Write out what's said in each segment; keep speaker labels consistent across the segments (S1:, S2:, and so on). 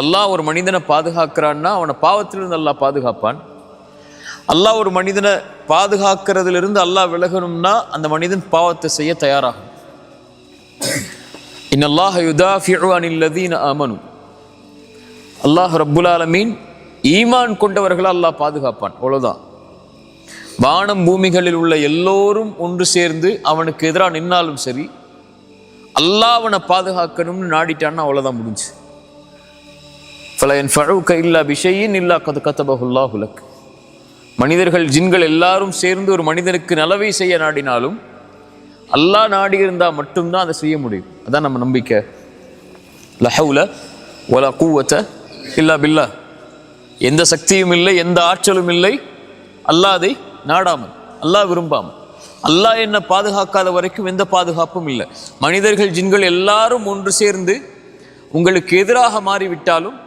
S1: அல்லாஹ் ஒரு மனிதனை பாதுகாக்கிறான்னா அவனை பாவத்திலிருந்து அல்லாஹ் பாதுகாப்பான். அல்லாஹ் ஒரு மனிதனை பாதுகாக்கிறதுலிருந்து அல்லாஹ் விலகணும்னா அந்த மனிதன் பாவத்தை செய்ய தயாராகும். இன்னல்லாஹ யுதா அனில் லதீன அமனு அல்லாஹ் ரப்புலாலமீன் ஈமான் கொண்டவர்களை அல்லாஹ் பாதுகாப்பான். அவ்வளோதான் வானம் பூமிகளில் உள்ள எல்லோரும் ஒன்று சேர்ந்து அவனுக்கு எதிராக நின்னாலும் சரி அல்லாஹ் அவனை பாதுகாக்கணும்னு நாடிட்டான்னா அவ்வளோதான் முடிஞ்சு. ஃபலயன் ஃபழுக்க இல்லா பிஷையின் இல்லா கது கத்தபகுல்லாஹுலக் மனிதர்கள் ஜின்கள் எல்லாரும் சேர்ந்து ஒரு மனிதனுக்கு நலவை செய்ய நாடினாலும் அல்லாஹ் நாடி இருந்தால் மட்டும்தான் அதை செய்ய முடியும். அதான் நம்ம நம்பிக்கை. லஹவுல ஒல கூவத்த இல்லா பில்லா எந்த சக்தியும் இல்லை எந்த ஆற்றலும் இல்லை. அல்லாஹ் அதை நாடாமல் அல்லாஹ் விரும்பாமல். அல்லாஹ் என்ன பாதுகாக்காத வரைக்கும் எந்த பாதுகாப்பும் இல்லை. மனிதர்கள் ஜின்கள் எல்லாரும் ஒன்று சேர்ந்து உங்களுக்கு எதிராக மாறிவிட்டாலும்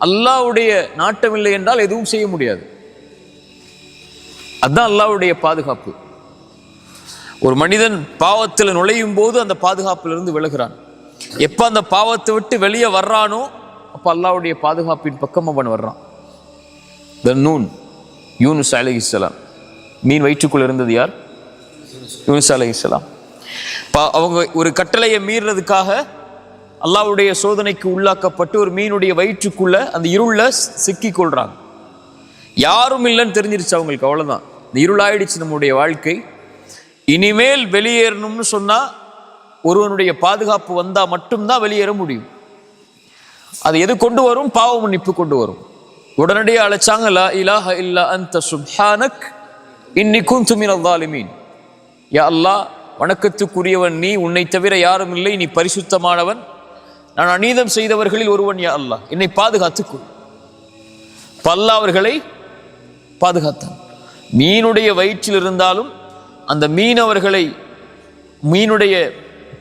S1: அல்லாவுடைய நாட்டம் இல்லை என்றால் எதுவும் செய்ய முடியாது. அதுதான் அல்லாவுடைய பாதுகாப்பு. ஒரு மனிதன் பாவத்தில் நுழையும் போது அந்த பாதுகாப்பிலிருந்து விலகிறான். எப்போ அந்த பாவத்தை விட்டு வெளியே வர்றானோ அப்போ அல்லாஹ்வுடைய பாதுகாப்பின் பக்கம் அவன் வர்றான். த நூன் யூனுஸ் அலிஹிஸ்லாம் மீன் வயிற்றுக்குள் இருந்தது யார்? யூனுஸ் அலிஹிஸ்லாம் பா- அவங்க ஒரு கட்டளையை மீறுறதுக்காக அல்லாவுடைய சோதனைக்கு உள்ளாக்கப்பட்டு ஒரு மீனுடைய வயிற்றுக்குள்ள அந்த இருள்ல சிக்கி கொள்றாங்க. யாரும் இல்லைன்னு தெரிஞ்சிருச்சு அவங்களுக்கு அவ்வளவுதான். இந்த இருளாயிடுச்சு நம்முடைய வாழ்க்கை. இனிமேல் வெளியேறணும்னு சொன்னா ஒருவனுடைய பாதுகாப்பு வந்தால் மட்டும்தான் வெளியேற முடியும். அது எது கொண்டு வரும்? பாவ மன்னிப்பு கொண்டு வரும். உடனடியாக அழைச்சாங்க லா இலாஹ இல்லா அந்த சுப்ஹானக் இன்னிக்கும் துமின் மினல் யா அல்லாஹ் வணக்கத்துக்குரியவன் நீ உன்னை தவிர யாரும் இல்லை நீ பரிசுத்தமானவன். நான் அநீதம் செய்தவர்களில் ஒருவன் யா அல்லாஹ். என்னை பாதுகாத்துக்கொள். பல்லா அவர்களை பாதுகாத்தான். மீனுடைய வயிற்றில் இருந்தாலும் அந்த மீனவர்களை மீனுடைய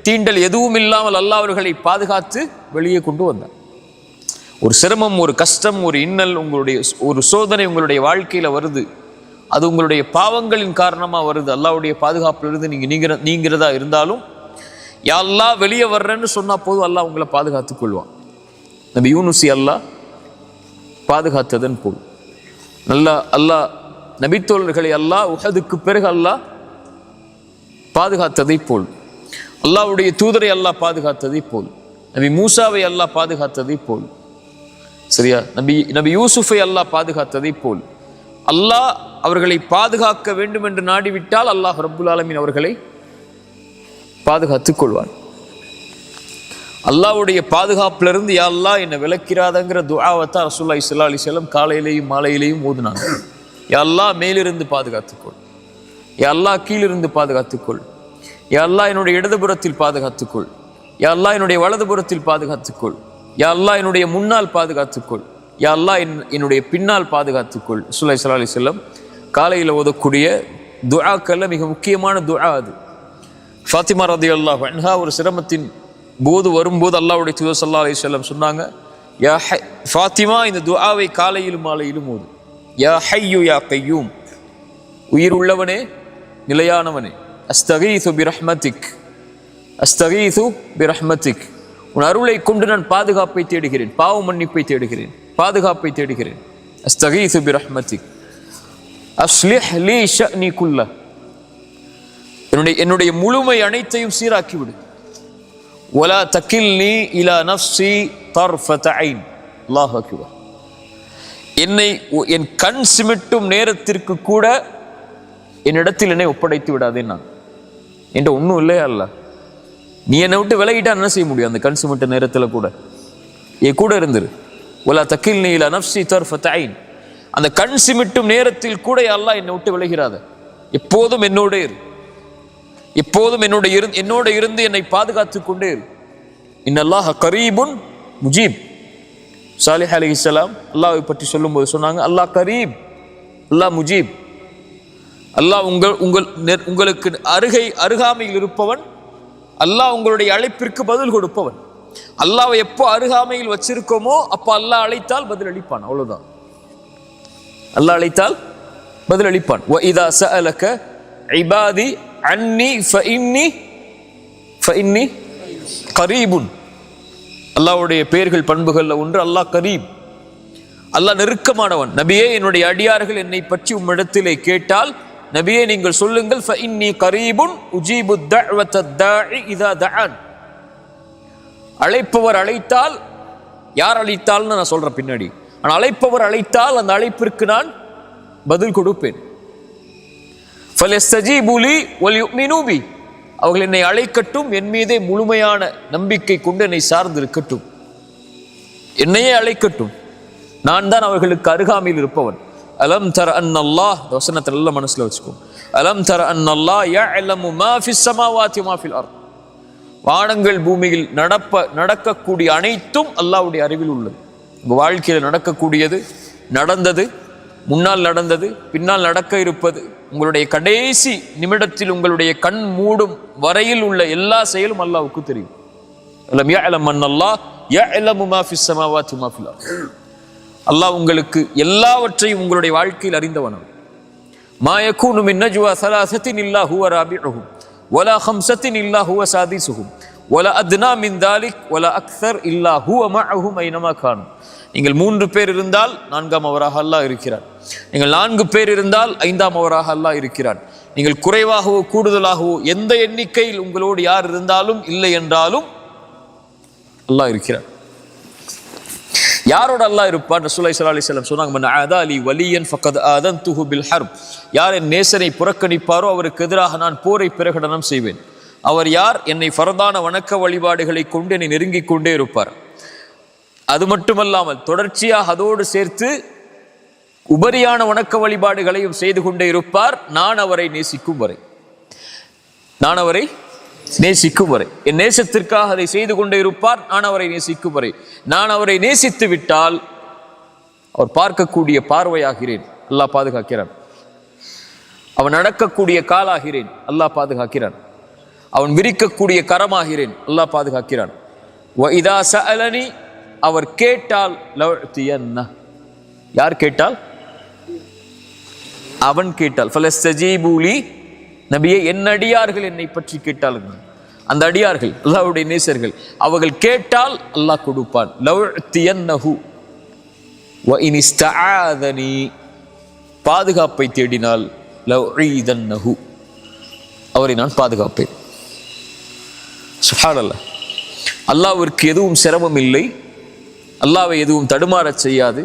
S1: தீண்டல் எதுவும் இல்லாமல் அல்லாஹ் அவர்களை பாதுகாத்து வெளியே கொண்டு வந்தான். ஒரு சிரமம் ஒரு கஷ்டம் ஒரு இன்னல் உங்களுடைய ஒரு சோதனை உங்களுடைய வாழ்க்கையில வருது. அது உங்களுடைய பாவங்களின் காரணமா வருது. அல்லாவுடைய பாதுகாப்பிலிருந்து நீங்க நீங்கிற நீங்கிறதா இருந்தாலும் யா வெளியே வர்றேன்னு சொன்னால் போதும் அல்லாஹ் உங்களை பாதுகாத்துக் கொள்வான். நபி யூனுசி அல்லாஹ் பாதுகாத்ததன் போல். நல்லா அல்லாஹ் நபித்தோழர்களை அல்லாஹ் உஹதுக்கு பிறகு அல்லாஹ் பாதுகாத்ததை போல். அல்லாஹ்வுடைய தூதரை அல்லாஹ் பாதுகாத்ததை போல். நபி மூசாவை அல்லாஹ் பாதுகாத்ததை போல். சரியா? நபி நபி யூசுஃபை அல்லாஹ் பாதுகாத்ததை போல். அல்லாஹ் அவர்களை பாதுகாக்க வேண்டும் என்று நாடிவிட்டால் அல்லாஹ் ரபுல் ஆலமின் அவர்களை பாதுகாத்துக் கொள்வான் அல்லாஹ்வுடைய பாதுகாப்புல இருந்து யா என்னை விளக்கிறாதங்கிற துஆவத்தா ரசூலுல்லாஹி ஸல்லல்லாஹு அலி செல்லம் காலையிலேயும் மாலையிலேயும் ஓதுனாங்க. யா மேலிருந்து பாதுகாத்துக்கொள். யா கீழிருந்து பாதுகாத்துக்கொள். யா என்னுடைய இடதுபுறத்தில் பாதுகாத்துக்கொள். யா அல்லாஹ் என்னுடைய வலதுபுறத்தில் பாதுகாத்துக்கொள். யா என்னுடைய முன்னால் பாதுகாத்துக்கொள். யா என் என்னுடைய பின்னால் பாதுகாத்துக்கொள். ரசூலுல்லாஹி ஸல்லல்லாஹு அலி செல்லம் காலையில் ஓதக்கூடிய துஆக்கல்ல மிக முக்கியமான துஆ அது. ஃபாத்திமா ரதியல்லாஹு அன்ஹா ஒரு சிரமத்தின் போது வரும்போது அல்லாவுடைய தூதர் சல்லா அலி வஸல்லம் சொன்னாங்க யா ஹை ஃபாத்திமா இந்த துஆவை காலையிலும் மாலையிலும் ஓது. யா ஹையு யா கையூம். உயிர் உள்ளவனே நிலையானவனே. அஸ்தகீது பிரஹ்மதிக் அஸ்தகீது பிரஹ்மதிக் உன் அருளை கொண்டு நான் பாதுகாப்பை தேடுகிறேன். பாவ மன்னிப்பை தேடுகிறேன். பாதுகாப்பை தேடுகிறேன். அஸ்தகீது பிரஹ்மதிக் அஸ்லிஹ் லீ நீ குள்ள என்னுடைய என்னுடைய முழுமை அனைத்தையும் சீராக்கிவிடு. ஒலா நீ இலா நஃப்சி தர்ஃபத ஐன். அல்லாஹ் அக்பர். என்னை என் கண் சிமிட்டும் நேரத்திற்கு கூட என்னிடத்தில் என்னை ஒப்படைத்து விடாதே நான். என்கிட்ட ஒன்றும் இல்லையா அல்ல? நீ என்னை விட்டு விலகிட்டா என்ன செய்ய முடியும் அந்த கண் சிமிட்ட நேரத்தில் கூட? என் கூட இருந்துரு. ஒலா தக்கில் இலா நஃப்சி தர்ஃபத் ஐன். அந்த கண் சிமிட்டும் நேரத்தில் கூட அல்லா அல்லாஹ் என்னை விட்டு விலகிறாத. எப்போதும் என்னோட இரு. எப்போதும் என்னோட இரு என்னோட இருந்து என்னை பாதுகாத்துக் கொண்டே இரு. இன்னல்லாஹ கரீபுன் முஜீப். சாலிஹ் அலைஹிஸ்ஸலாம் அல்லாஹ்வை பற்றி சொல்லும்போது சொன்னாங்க அல்லாஹ் கரீப் அல்லாஹ் முஜீப். அல்லாஹ் உங்கள் உங்கள் உங்களுக்கு அருகை அருகாமையில் இருப்பவன். அல்லாஹ் உங்களுடைய அழைப்பிற்கு பதில் கொடுப்பவன். அல்லாவை எப்போ அருகாமையில் வச்சிருக்கோமோ அப்போ அல்லாஹ் அழைத்தால் பதில் அளிப்பான். அவ்வளவுதான். அல்லாஹ் அழைத்தால் பதில் அளிப்பான். இதா இதா அலக்க ஐபாதி அன்னி ஃபஇன்னி ஃபஇன்னி கரீபுன். அல்லாஹ்வுடைய பெயர்கள் பண்புகளில் ஒன்று அல்லாஹ் கரீம் அல்லாஹ் நெருக்கமானவன். நபியே என்னுடைய அடியார்கள் என்னை பற்றி உம்மிடத்திலே கேட்டால் நபியே நீங்கள் சொல்லுங்கள் ஃபஇன்னி கரீபுன் உஜீபு தஅவத தாஇ இதா தஅன். அழைப்பவர் அழைத்தால் யார் அழைத்தால்னு நான் சொல்கிறேன் பின்னாடி. ஆனால் அழைப்பவர் அழைத்தால் அந்த அழைப்பிற்கு நான் பதில் கொடுப்பேன். ஃபலெஸ்தஜீபுலி ஒலி மினூபி அவர்கள் என்னை அழைக்கட்டும் என் மீதே முழுமையான நம்பிக்கை கொண்டு என்னை சார்ந்திருக்கட்டும். என்னையே அழைக்கட்டும். நான் தான் அவர்களுக்கு அருகாமையில் இருப்பவன். அலம் தர் அன் அல்லா வசனத்தை நல்ல மனசில் வச்சுக்கோ. அலம் தர் அன் அல்லா யா எல்லமு மாஃபிஸ் சமாவாத்தி மாஃபில் அர் வானங்கள் பூமியில் நடப்ப நடக்கக்கூடிய அனைத்தும் அல்லாவுடைய அறிவில் உள்ளது. உங்கள் வாழ்க்கையில் நடக்கக்கூடியது நடந்தது முன்னால் நடந்தது பின்னால் நடக்க இருப்பது உங்களுடைய கடைசி நிமிடத்தில் உங்களுடைய கண் மூடும் வரையில் உள்ள எல்லா செயலும் அல்லாவுக்கு தெரியும். அல்லாஹ் உங்களுக்கு எல்லாவற்றையும் உங்களுடைய வாழ்க்கையில் அறிந்தவனும். மாயக்கூனும் இன்னஜுவா சலாசத்தின் இல்லா ஹுவ ராபிஹும் ஒலா ஹம்சத்தின் இல்லா ஹுவ சாதிசுகும் ஒல அத்னா மின் தாலிக் ஒல அக்சர் இல்லா ஹுவ ஐனமா காணும். நீங்கள் மூன்று பேர் இருந்தால் நான்காம் அவராக அல்லாஹ் இருக்கிறார். நீங்கள் நான்கு பேர் இருந்தால் ஐந்தாம் அவராக அல்லாஹ் இருக்கிறார். நீங்கள் குறைவாகவோ கூடுதலாகவோ எந்த எண்ணிக்கையில் உங்களோடு யார் இருந்தாலும் இல்லை என்றாலும் அல்லாஹ் இருக்கிறார். யாரோட அல்லாஹ் இருப்பார் ரசூலை சல்லா அலி செல்லம் சொன்னாங்க அதா அலி வலியன் ஃபக்கத் அதன் துஹு பில் ஹர்ப். யார் என் நேசனை புறக்கணிப்பாரோ அவருக்கு எதிராக நான் போரை பிரகடனம் செய்வேன். அவர் யார்? என்னை ஃபரதான வணக்க வழிபாடுகளை கொண்டு என்னை நெருங்கிக் கொண்டே இருப்பார். அது மட்டுமல்லாமல் தொடர்ச்சியாக அதோடு சேர்த்து உபரியான வணக்க வழிபாடுகளையும் செய்து கொண்டே இருப்பார். நான் அவரை நேசிக்கும் வரை. நான் அவரை நேசிக்கும் வரை. என் நேசத்திற்காக அதை செய்து கொண்டே இருப்பார். நான் அவரை நேசிக்கும் வரை. நான் அவரை நேசித்து விட்டால் அவர் பார்க்கக்கூடிய பார்வையாகிறேன். அல்லாஹ் பாதுகாக்கிறான். அவன் நடக்கக்கூடிய காலாகிறேன். அல்லாஹ் பாதுகாக்கிறான். அவன் விரிக்கக்கூடிய கரமாகிறேன். அல்லாஹ் பாதுகாக்கிறான். இதா சலனி அவர் கேட்டால் லவ்தியன்ன யார் கேட்டால்? அவன் கேட்டால். ஃபலஸ்தஜீபூலி நபியே என் அடியார்கள் என்னை பற்றி கேட்டார்கள் அந்த அடியார்கள் அல்லாவுடைய நேசர்கள் அவர்கள் கேட்டால் அல்லாஹ் கொடுப்பான். லவ்தியன்னஹு வ இன் பாதுகாப்பை தேடினால் லவ்ஈதன்னஹு அவரை நான் பாதுகாப்பேன். சுப்ஹானல்லாஹ் அல்லாஹ்விற்கு எதுவும் சிரமம் இல்லை. அல்லாவை எதுவும் தடுமாறச் செய்யாது.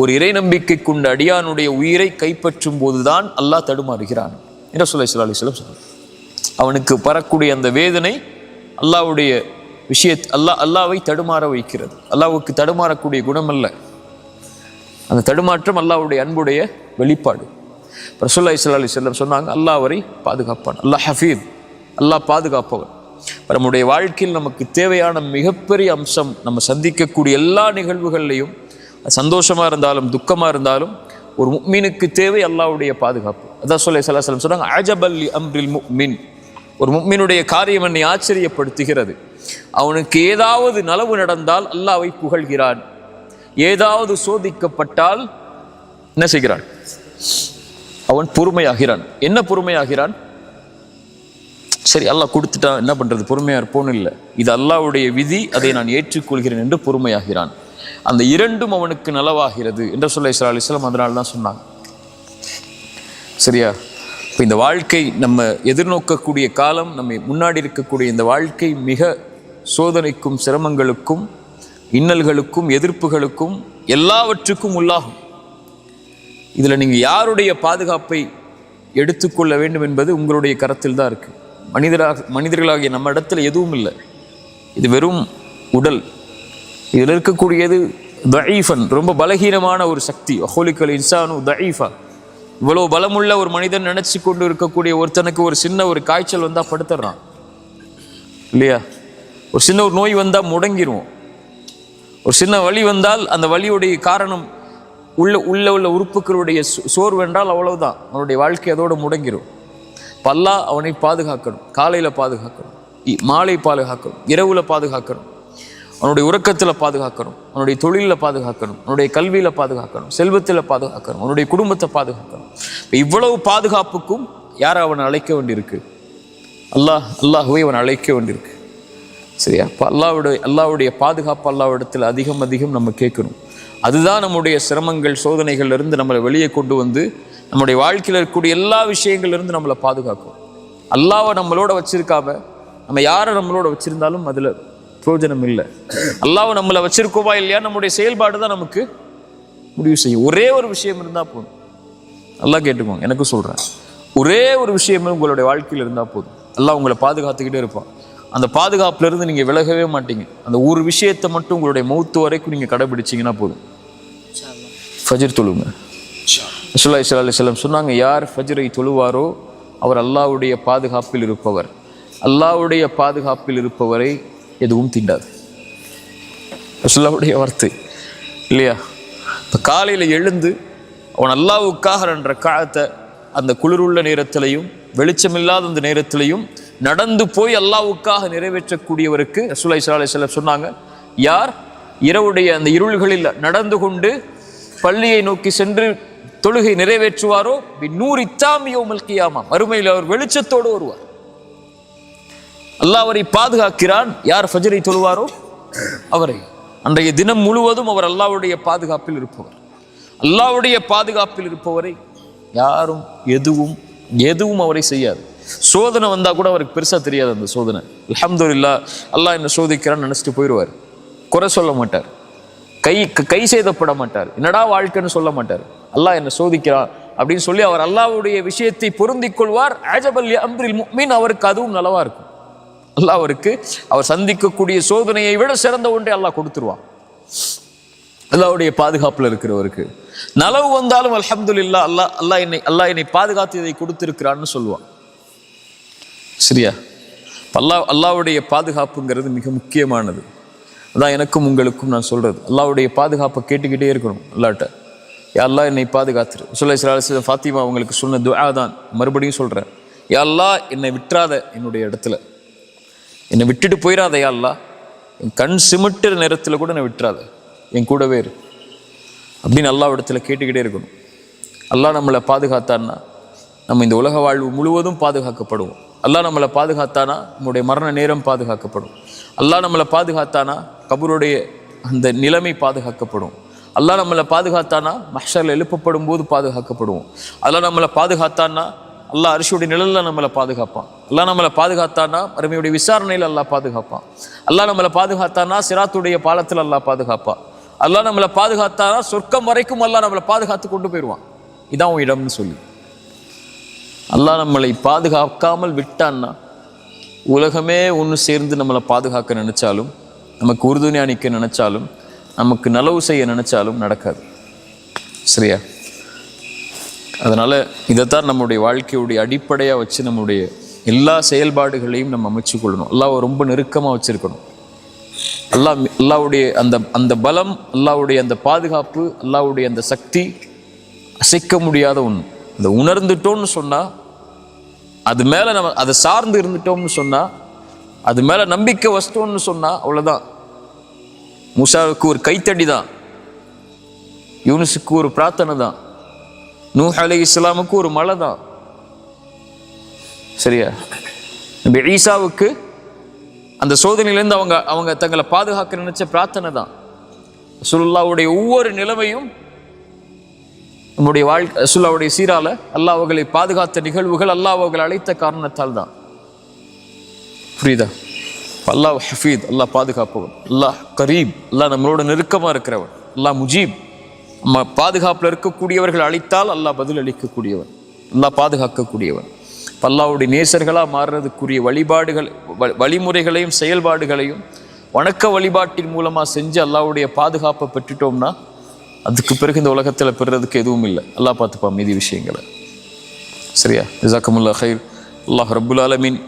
S1: ஒரு இறை நம்பிக்கை கொண்ட அடியானுடைய உயிரை கைப்பற்றும் போதுதான் அல்லாஹ் தடுமாறுகிறான் என்று சொல்ல அலி சொல்லம் அவனுக்கு பரக்கூடிய அந்த வேதனை அல்லாஹ்வுடைய விஷய அல்லாஹ் அல்லாவை தடுமாற வைக்கிறது. அல்லாவுக்கு தடுமாறக்கூடிய குணம் அல்ல அந்த தடுமாற்றம் அல்லாவுடைய அன்புடைய வெளிப்பாடு. ரசூல்லா இஸ்லா அலி செல்லம் சொன்னாங்க அல்லாஹ் அவரை பாதுகாப்பான். அல்லாஹ் ஹஃபீத் அல்லாஹ் பாதுகாப்பவன். நம்முடைய வாழ்க்கையில் நமக்கு தேவையான மிகப்பெரிய அம்சம் நம்ம சந்திக்கக்கூடிய எல்லா நிகழ்வுகள்லையும் சந்தோஷமா இருந்தாலும் துக்கமா இருந்தாலும் ஒரு மீனுக்கு தேவை அல்லாஹ்வுடைய பாதுகாப்பு. அதான் சொல்ல சலாசலம் சொன்னாங்க அஜபல்லி அம்ரில் முக்மின். ஒரு முக்மீனுடைய காரியம் என்னை ஆச்சரியப்படுத்துகிறது. அவனுக்கு ஏதாவது நலவு நடந்தால் அல்லாவை புகழ்கிறான். ஏதாவது சோதிக்கப்பட்டால் என்ன செய்கிறான்? அவன் பொறுமையாகிறான். என்ன பொறுமையாகிறான்? சரி அல்லாஹ் கொடுத்துட்டான் என்ன பண்ணுறது பொறுமையாக இருப்போன்னு இல்லை. இது அல்லாவுடைய விதி அதை நான் ஏற்றுக்கொள்கிறேன் என்று பொறுமையாகிறான். அந்த இரண்டும் அவனுக்கு நலவாகிறது என்று சொல்ல இஸ்ரா அலிஸ்லாம் அதனால தான் சொன்னாங்க. சரியா? இப்போ இந்த வாழ்க்கை நம்ம எதிர்நோக்கக்கூடிய காலம் நம்ம முன்னாடி இருக்கக்கூடிய இந்த வாழ்க்கை மிக சோதனைக்கும் சிரமங்களுக்கும் இன்னல்களுக்கும் எதிர்ப்புகளுக்கும் எல்லாவற்றுக்கும் உள்ளாகும். இதில் நீங்கள் யாருடைய பாதுகாப்பை எடுத்துக்கொள்ள வேண்டும் என்பது உங்களுடைய கரத்தில் தான் இருக்குது மனிதராக மனிதர்களாகிய நம்ம இடத்துல எதுவும் இல்லை. இது வெறும் உடல். இதில் இருக்கக்கூடியது தயீஃபன் ரொம்ப பலகீனமான ஒரு சக்தி. அஹோலிக்கல் இன்சானு தயீஃபா. இவ்வளோ பலமுள்ள ஒரு மனிதன் நினச்சி கொண்டு இருக்கக்கூடிய ஒருத்தனுக்கு ஒரு சின்ன ஒரு காய்ச்சல் வந்தால் படுத்துடுறான் இல்லையா? ஒரு சின்ன ஒரு நோய் வந்தால் முடங்கிடுவோம் ஒரு சின்ன வலி வந்தால் அந்த வலியுடைய காரணம் உள்ள உள்ள உள்ள உறுப்புகளுடைய சோர்வு என்றால் அவ்வளவுதான். அவனுடைய வாழ்க்கை அதோடு முடங்கிரும் பல்லா அவனை பாதுகாக்கணும் காலையில் பாதுகாக்கணும் இ- மாலை பாதுகாக்கணும் இரவில் பாதுகாக்கணும் அவனுடைய உறக்கத்தில் பாதுகாக்கணும் அவனுடைய தொழிலில் பாதுகாக்கணும் அவனுடைய கல்வியில் பாதுகாக்கணும் செல்வத்தில் பாதுகாக்கணும் அவனுடைய குடும்பத்தை பாதுகாக்கணும். இப்போ இவ்வளவு பாதுகாப்புக்கும் யாரை அவன் அழைக்க வேண்டியிருக்கு? அல்லாஹ் அல்லாஹுவை அவன் அழைக்க வேண்டியிருக்கு. சரியா? இப்போ அல்லாவுடைய அல்லாவுடைய பாதுகாப்பு அல்லாவிடத்தில் அதிகம் அதிகம் நம்ம கேட்கணும். அதுதான் நம்முடைய சிரமங்கள் சோதனைகள்லேருந்து நம்மளை வெளியே கொண்டு வந்து நம்முடைய வாழ்க்கையில் இருக்கக்கூடிய எல்லா விஷயங்கள்ல இருந்து நம்மளை பாதுகாக்கும். அல்லாவை நம்மளோட வச்சிருக்காம நம்ம யாரை நம்மளோட வச்சிருந்தாலும் அதுல பிரயோஜனம் இல்லை. அல்லாவை நம்மளை வச்சிருக்கோமா இல்லையா நம்முடைய செயல்பாடு தான் நமக்கு முடிவு செய்யும். ஒரே ஒரு விஷயம் இருந்தா போதும். நல்லா கேட்டுக்கோங்க எனக்கும் சொல்றேன். ஒரே ஒரு விஷயமே உங்களுடைய வாழ்க்கையில் இருந்தா போதும். அல்லாஹ் உங்களை பாதுகாத்துக்கிட்டே இருப்பான். அந்த பாதுகாப்புல இருந்து நீங்க விலகவே மாட்டீங்க. அந்த ஒரு விஷயத்தை மட்டும் உங்களுடைய மௌத்து வரைக்கும் நீங்க கடைபிடிச்சீங்கன்னா போதும். ஃபஜர் தொழுங்க. ரசூல்லா இஸ்லா அலைஹி சொன்னாங்க யார் ஃபஜ்ரை தொழுவாரோ அவர் அல்லாவுடைய பாதுகாப்பில் இருப்பவர். அல்லாவுடைய பாதுகாப்பில் இருப்பவரை எதுவும் தீண்டாது. ரசூலுல்லாஹ்வுடைய வார்த்தை இல்லையா? இப்போ காலையில் எழுந்து அவன் அல்லாவுக்காக என்ற காலத்தை அந்த குளிருள்ள நேரத்திலையும் வெளிச்சமில்லாத அந்த நேரத்திலையும் நடந்து போய் அல்லாவுக்காக நிறைவேற்றக்கூடியவருக்கு ரசூலை இஸ்லா செல்லம் சொன்னாங்க யார் இரவுடைய அந்த இருள்களில் நடந்து கொண்டு பள்ளியை நோக்கி சென்று தொழுகை நிறைவேற்றுவாரோ? நூறு இத்தாமியோ மல்கியாமா மறுமையில் அவர் வெளிச்சத்தோடு வருவார். அல்லாஹ் அவரை பாதுகாக்கிறான். யார் ஃபஜரை தொழுவாரோ? அவரை. அன்றைய தினம் முழுவதும் அவர் அல்லாவுடைய பாதுகாப்பில் இருப்பவர். அல்லாவுடைய பாதுகாப்பில் இருப்பவரை யாரும் எதுவும் எதுவும் அவரை செய்யாது. சோதனை வந்தா கூட அவருக்கு பெருசா தெரியாது அந்த சோதனை. அல்ஹம்துலில்லா அல்லாஹ் என்ன சோதிக்கிறான்னு நினச்சிட்டு போயிடுவார். குறை சொல்ல மாட்டார். கை கை செய்தப்பட மாட்டார் என்னடா வாழ்க்கைன்னு சொல்ல மாட்டார். அல்லாஹ் என்ன சோதிக்கிறான் அப்படின்னு சொல்லி அவர் அல்லாவுடைய விஷயத்தை பொருந்திக் கொள்வார். ஆஜபல் அம்ரில் மீன் அவருக்கு அதுவும் நலவா இருக்கும். அல்லாஹ் அவருக்கு அவர் சந்திக்கக்கூடிய சோதனையை விட சிறந்த ஒன்றை அல்லாஹ் கொடுத்துருவான். அல்லாவுடைய பாதுகாப்பில் இருக்கிறவருக்கு. நலவு வந்தாலும் அலமதுல்லா அல்லாஹ் அல்லாஹ் என்னை அல்லாஹ் என்னை பாதுகாத்து இதை கொடுத்திருக்கிறான்னு சொல்லுவான். சரியா? அல்லாஹ் அல்லாவுடைய பாதுகாப்புங்கிறது மிக முக்கியமானது. அதான் எனக்கும் உங்களுக்கும் நான் சொல்கிறது அல்லாவுடைய பாதுகாப்பை கேட்டுக்கிட்டே இருக்கணும் அல்லாட்ட. யா என்னை பாதுகாத்துரு. சொல்ல சில ஃபாத்திமா அவங்களுக்கு சொன்ன துவா தான். மறுபடியும் சொல்கிறேன் யா அல்லாஹ் என்னை விட்டுறாத என்னுடைய இடத்துல. என்னை விட்டுட்டு போயிடாத யா அல்லாஹ். என் கண் சிமிட்டுற நேரத்தில் கூட என்னை விட்டுறாத. என் கூடவே இரு. அப்படின்னு அல்லா இடத்துல கேட்டுக்கிட்டே இருக்கணும். அல்லாஹ் நம்மளை பாதுகாத்தான்னா நம்ம இந்த உலக வாழ்வு முழுவதும் பாதுகாக்கப்படுவோம். அல்லாஹ் நம்மளை பாதுகாத்தானா? நம்முடைய மரண நேரம் பாதுகாக்கப்படும். அல்லா நம்மளை பாதுகாத்தானா? கபருடைய அந்த நிலைமை பாதுகாக்கப்படும். அல்லாஹ் நம்மளை பாதுகாத்தானா மஹ்ஷரில் எழுப்பப்படும் போது பாதுகாக்கப்படுவோம். அல்லாஹ் நம்மளை பாதுகாத்தானா அல்லாஹ் அரிசியுடைய நிழல்ல நம்மளை பாதுகாப்பான். அல்லாஹ் நம்மளை பாதுகாத்தானா அருமையுடைய விசாரணையில் அல்லாஹ் பாதுகாப்பான். அல்லாஹ் நம்மளை பாதுகாத்தானா சிராத்துடைய பாலத்தில் அல்லாஹ் பாதுகாப்பான். அல்லாஹ் நம்மளை பாதுகாத்தானா சொர்க்கம் வரைக்கும் அல்லாஹ் நம்மளை பாதுகாத்து கொண்டு போயிடுவான். இதான் உன் இடம்னு சொல்லி. அல்லாஹ் நம்மளை பாதுகாக்காமல் விட்டான்னா உலகமே ஒன்று சேர்ந்து நம்மளை பாதுகாக்க நினைச்சாலும் நமக்கு உறுதுணை அணிக்க நினச்சாலும் நமக்கு நலவு செய்ய நினச்சாலும் நடக்காது. சரியா? அதனால் இதைத்தான் நம்முடைய வாழ்க்கையுடைய அடிப்படையாக வச்சு நம்முடைய எல்லா செயல்பாடுகளையும் நம்ம அமைச்சு கொள்ளணும். எல்லாம் ரொம்ப நெருக்கமாக வச்சுருக்கணும். அல்லாஹ் அல்லாவுடைய அந்த அந்த பலம் அல்லாவுடைய அந்த பாதுகாப்பு அல்லாவுடைய அந்த சக்தி அசைக்க முடியாத ஒன்று அதை உணர்ந்துட்டோம்னு சொன்னால் அது மேலே நம்ம அதை சார்ந்து இருந்துட்டோம்னு சொன்னால் அது மேலே நம்பிக்கை வஸ்தோன்னு சொன்னால் அவ்வளோதான் முசாவுக்கு ஒரு கைத்தடி தான் யூனிஸுக்கு ஒரு பிரார்த்தனை தான் நூஹ் அலி இஸ்லாமுக்கு ஒரு மலை தான் சரியா? நபி ஈசாவுக்கு அந்த சோதனையிலேருந்து அவங்க அவங்க தங்களை பாதுகாக்க நினைச்ச பிரார்த்தனை தான் சுல்லாவுடைய ஒவ்வொரு நிலைமையும் நம்முடைய வாழ்க்கை சுல்லாவுடைய சீரால அல்லாஹ் அவர்களை பாதுகாத்த நிகழ்வுகள் அல்லாஹ் அவர்களை அழைத்த காரணத்தால் தான் புரியுதா? அல்லாஹ் ஹஃபீத் அல்லாஹ் பாதுகாப்பவன் அல்லாஹ் கரீப் அல்லாஹ் நம்மளோட நெருக்கமாக இருக்கிறவன் அல்லாஹ் முஜீப் நம்ம பாதுகாப்பில் இருக்கக்கூடியவர்கள் அழித்தால் அல்லாஹ் பதில் அளிக்கக்கூடியவன் அல்லாஹ் பாதுகாக்கக்கூடியவன் அல்லாவுடைய நேசர்களாக மாறுறதுக்குரிய வழிபாடுகள் வ- வழிமுறைகளையும் செயல்பாடுகளையும் வணக்க வழிபாட்டின் மூலமாக செஞ்சு அல்லாவுடைய பாதுகாப்பை பெற்றுட்டோம்னா அதுக்கு பிறகு இந்த உலகத்தில் பெறுறதுக்கு எதுவும் இல்லை. அல்லாஹ் பார்த்துப்பா மீதி விஷயங்களை. சரியா? ஜிசாக்கமுல்லா ஹைர் அல்லாஹ் ரபுல் ஆலமீன்.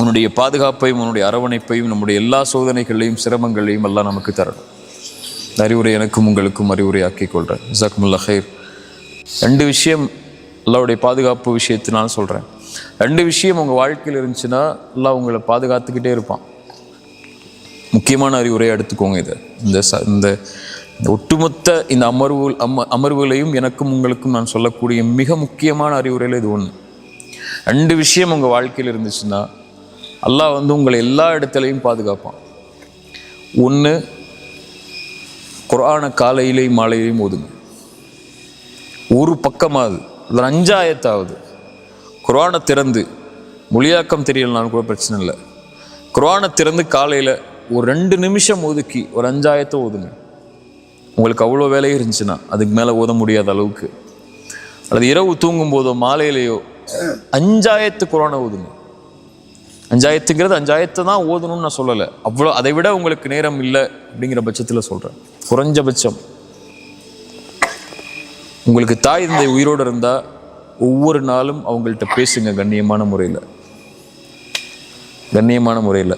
S1: உன்னுடைய பாதுகாப்பையும் உன்னுடைய அரவணைப்பையும் நம்முடைய எல்லா சோதனைகளையும் சிரமங்களையும் எல்லாம் நமக்கு தரணும். இந்த அறிவுரை எனக்கும் உங்களுக்கும் அறிவுரை ஆக்கிக் கொள்கிறேன் ஜாக்கமுல்லா ஹைர் ரெண்டு விஷயம் அல்லாவுடைய பாதுகாப்பு விஷயத்தினால சொல்கிறேன் ரெண்டு விஷயம் உங்கள் வாழ்க்கையில் இருந்துச்சுன்னா எல்லாம் உங்களை பாதுகாத்துக்கிட்டே இருப்பான். முக்கியமான அறிவுரையை எடுத்துக்கோங்க இதை. இந்த ச இந்த ஒட்டுமொத்த இந்த அமர்வு அம்ம அமர்வுகளையும் எனக்கும் உங்களுக்கும் நான் சொல்லக்கூடிய மிக முக்கியமான அறிவுரையில் இது ஒன்று ரெண்டு விஷயம் உங்கள் வாழ்க்கையில் இருந்துச்சுன்னா அல்லாஹ் வந்து உங்களை எல்லா இடத்துலையும் பாதுகாப்பான். ஒன்று குர்ஆனை காலையிலையும் மாலையிலையும் ஓதுங்க. ஒரு பக்கமாவது அதில் அஞ்சாயத்தாவது. குரானை திறந்து மொழியாக்கம் தெரியலனாலும் கூட பிரச்சனை இல்லை. குரானை திறந்து காலையில் ஒரு ரெண்டு நிமிஷம் ஒதுக்கி ஒரு அஞ்சாயத்தை ஓதுங்க. உங்களுக்கு அவ்வளோ வேலையும் இருந்துச்சுன்னா அதுக்கு மேலே ஓத முடியாத அளவுக்கு. அல்லது இரவு தூங்கும் போதோ மாலையிலேயோ அஞ்சாயத்து குரானை ஓதுங்க. அஞ்சாயத்துங்கிறது அஞ்சாயத்தை தான் ஓதணும்னு நான் சொல்லலை. அவ்வளோ அதை விட உங்களுக்கு நேரம் இல்லை அப்படிங்கிற பட்சத்தில் சொல்கிறேன் குறைஞ்சபட்சம். உங்களுக்கு தாய் தந்தை உயிரோடு இருந்தால் ஒவ்வொரு நாளும் அவங்கள்ட்ட பேசுங்க கண்ணியமான முறையில். கண்ணியமான முறையில்.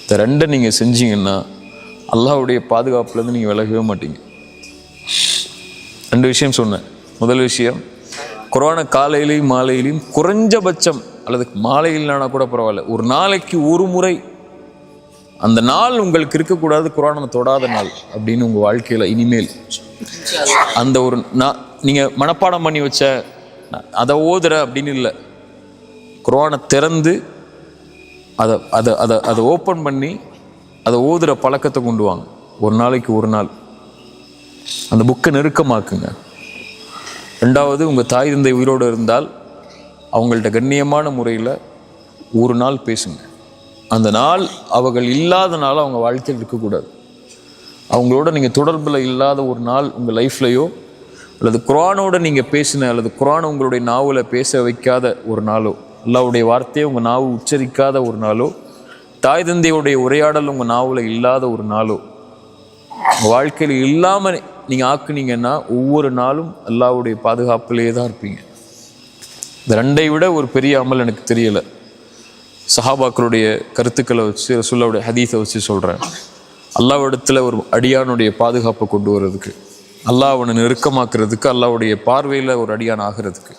S1: இந்த ரெண்டை நீங்கள் செஞ்சீங்கன்னா அல்லாவுடைய பாதுகாப்புலேருந்து நீங்கள் விலகவே மாட்டீங்க. ரெண்டு விஷயம் சொன்னேன். முதல் விஷயம் குரானை காலையிலையும் மாலையிலையும் குறைஞ்சபட்சம் அல்லது மாலையில்னா கூட பரவாயில்ல ஒரு நாளைக்கு ஒரு முறை அந்த நாள் உங்களுக்கு இருக்கக்கூடாது குரானை தொடாத நாள் அப்படின்னு உங்கள் வாழ்க்கையில் இனிமேல். அந்த ஒரு நான் நீங்கள் மனப்பாடம் பண்ணி வச்ச அதை ஓதுற அப்படின்னு இல்லை. குரானை திறந்து அதை அதை அதை அதை ஓப்பன் பண்ணி அதை ஓதுற பழக்கத்தை கொண்டு வாங்க. ஒரு நாளைக்கு ஒரு நாள். அந்த புக்கை நெருக்கமாக்குங்க. ரெண்டாவது உங்கள் தாய் தந்தை உயிரோடு இருந்தால் அவங்கள்ட்ட கண்ணியமான முறையில் ஒரு நாள் பேசுங்க. அந்த நாள் அவர்கள் இல்லாத நாள் அவங்க வாழ்க்கையில் இருக்கக்கூடாது. அவங்களோட நீங்கள் தொடர்பில் இல்லாத ஒரு நாள் உங்கள் லைஃப்லையோ அல்லது குரானோட நீங்கள் பேசின அல்லது குரான் உங்களுடைய நாவில் பேச வைக்காத ஒரு நாளோ அல்லாவுடைய வார்த்தையை உங்கள் நாவு உச்சரிக்காத ஒரு நாளோ தாய் தந்தையுடைய உரையாடல் உங்கள் நாவில் இல்லாத ஒரு நாளோ உங்கள் வாழ்க்கையில் இல்லாமல் நீங்கள் ஆக்குனீங்கன்னா ஒவ்வொரு நாளும் அல்லாவுடைய பாதுகாப்பிலே தான் இருப்பீங்க. இந்த ரெண்டை விட ஒரு பெரிய அமல் எனக்கு தெரியலை. சஹாபாக்களுடைய கருத்துக்களை வச்சு ரசுல்லாவுடைய ஹதீஸை வச்சு சொல்கிறேன் அல்லாவிடத்தில் ஒரு அடியானுடைய பாதுகாப்பை கொண்டு வர்றதுக்கு அல்லாஹ் அவனை நெருக்கமாக்குறதுக்கு அல்லாவுடைய பார்வையில் ஒரு அடியான் ஆகிறதுக்கு.